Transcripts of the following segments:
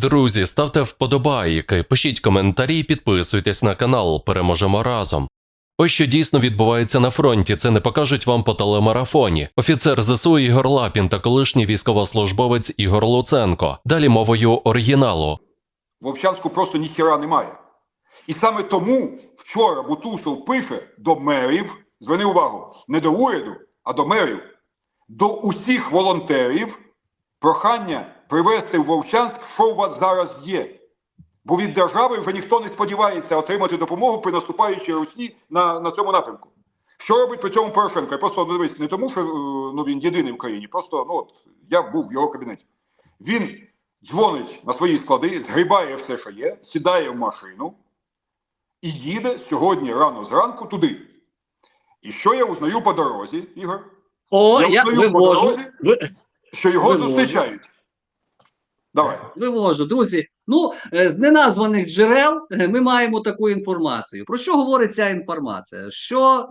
Друзі, ставте вподобайки, пишіть коментарі, підписуйтесь на канал. Переможемо разом. Ось що дійсно відбувається на фронті, це не покажуть вам по телемарафоні. Офіцер ЗСУ Ігор Лапін та колишній військовослужбовець Ігор Луценко. Далі мовою оригіналу. В Вовчанську просто ніхіра немає. І саме тому вчора Бутусов пише до мерів, зверни увагу, не до уряду, а до мерів, до усіх волонтерів прохання привезти в Вовчанськ, що у вас зараз є. Бо від держави вже ніхто не сподівається отримати допомогу при наступаючій Русі на, на цьому напрямку. Що робить при цьому Порошенко? Я просто ну, дивись, не тому, що е, ну, він єдиний в країні, просто ну, от, я був в його кабінеті. Він дзвонить на свої склади, згрібає все, що є, сідає в машину і їде сьогодні рано зранку туди. І що я узнаю по дорозі, Ігор? О, Я я по вивожу. дорозі. Ви- Що його Вивозить. зустрічають. Давай. Вивожу, друзі. Ну, е, з неназваних джерел е, ми маємо таку інформацію. Про що говорить ця інформація? Що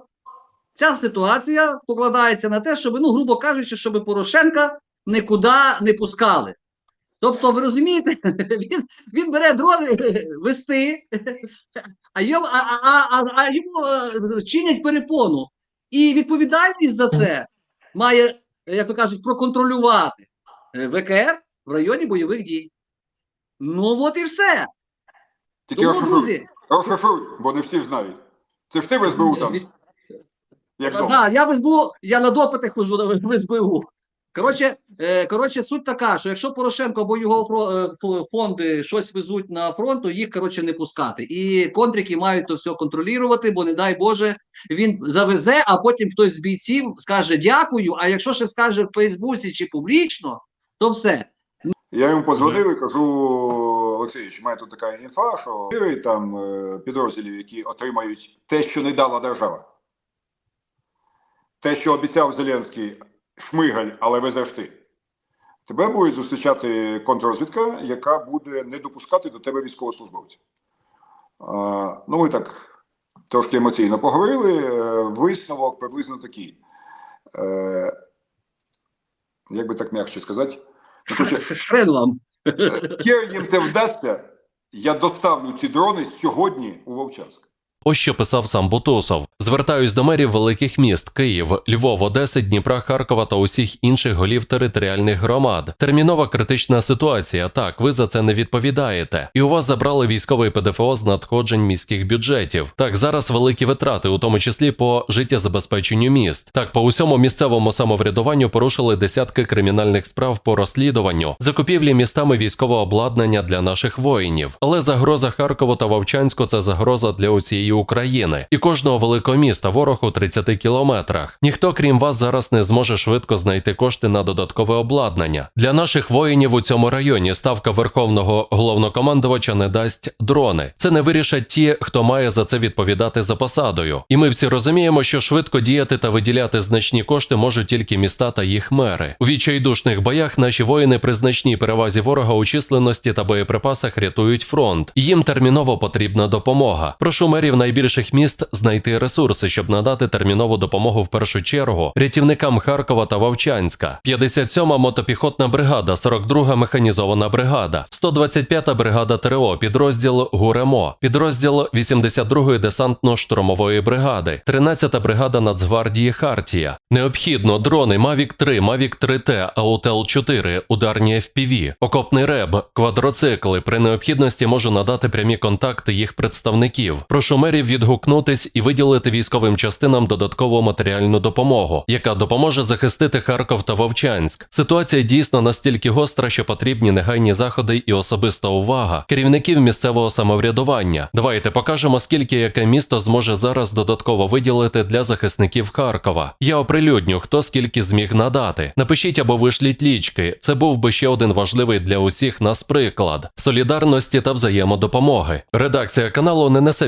ця ситуація покладається на те, щоб, ну, грубо кажучи, щоб Порошенка нікуди не пускали. Тобто, ви розумієте, він, він бере дрони е, вести, а йому, а, а, а, йому чинять перепону. І відповідальність за це має, як то кажуть, проконтролювати ВКР в районі бойових дій. Ну, от і все. Тільки Тому, розшифруй. друзі, Розшифруй, бо не всі знають. Це ж ти в СБУ там, як Да, дома. я в СБУ, я на допити хожу в СБУ. Коротше, е, коротше, суть така, що якщо Порошенко або його фро- е, фонди щось везуть на фронт, то їх коротше не пускати. І контрики мають то все контролювати, бо не дай Боже, він завезе, а потім хтось з бійців скаже дякую. А якщо ще скаже в Фейсбуці чи публічно, то все. Я йому позвонив і кажу, Олексійович, мене тут така інфа, що там е, підрозділів, які отримають те, що не дала держава. Те, що обіцяв Зеленський Шмигаль, але везеш ти. Тебе буде зустрічати контррозвідка, яка буде не допускати до тебе військовослужбовців. А, ну, ми так трошки емоційно поговорили. Е, Висновок приблизно такий. Е, як би так м'якше сказати? Хрен вам. Кер їм це вдасться, я доставлю ці дрони сьогодні у Вовчанськ. Ось що писав сам Бутусов. Звертаюсь до мерів великих міст Київ, Львов, Одеси, Дніпра, Харкова та усіх інших голів територіальних громад. Термінова критична ситуація. Так, ви за це не відповідаєте. І у вас забрали військовий ПДФО з надходжень міських бюджетів. Так, зараз великі витрати, у тому числі по життєзабезпеченню міст. Так, по усьому місцевому самоврядуванню порушили десятки кримінальних справ по розслідуванню, закупівлі містами військового обладнання для наших воїнів. Але загроза Харкову та Вовчанську це загроза для усієї України і кожного великого міста ворог у 30 кілометрах. Ніхто, крім вас, зараз не зможе швидко знайти кошти на додаткове обладнання. Для наших воїнів у цьому районі ставка верховного головнокомандувача не дасть дрони. Це не вирішать ті, хто має за це відповідати за посадою. І ми всі розуміємо, що швидко діяти та виділяти значні кошти можуть тільки міста та їх мери. У відчайдушних боях наші воїни при значній перевазі ворога у численності та боєприпасах рятують фронт. Їм терміново потрібна допомога. Прошу мерів найбільших міст знайти ресурси, щоб надати термінову допомогу в першу чергу рятівникам Харкова та Вовчанська. 57-ма мотопіхотна бригада, 42-га механізована бригада, 125-та бригада ТРО, підрозділ ГУРЕМО, підрозділ 82-ї десантно-штурмової бригади, 13-та бригада Нацгвардії Хартія. Необхідно дрони Mavic 3, Mavic 3T, Autel 4, ударні FPV, окопний реб, квадроцикли. При необхідності можу надати прямі контакти їх представників. Прошу мерів відгукнутись і виділити військовим частинам додаткову матеріальну допомогу, яка допоможе захистити Харков та Вовчанськ. Ситуація дійсно настільки гостра, що потрібні негайні заходи і особиста увага керівників місцевого самоврядування. Давайте покажемо, скільки яке місто зможе зараз додатково виділити для захисників Харкова. Я оприлюдню, хто скільки зміг надати. Напишіть або вишліть лічки. Це був би ще один важливий для усіх нас приклад солідарності та взаємодопомоги. Редакція каналу не несе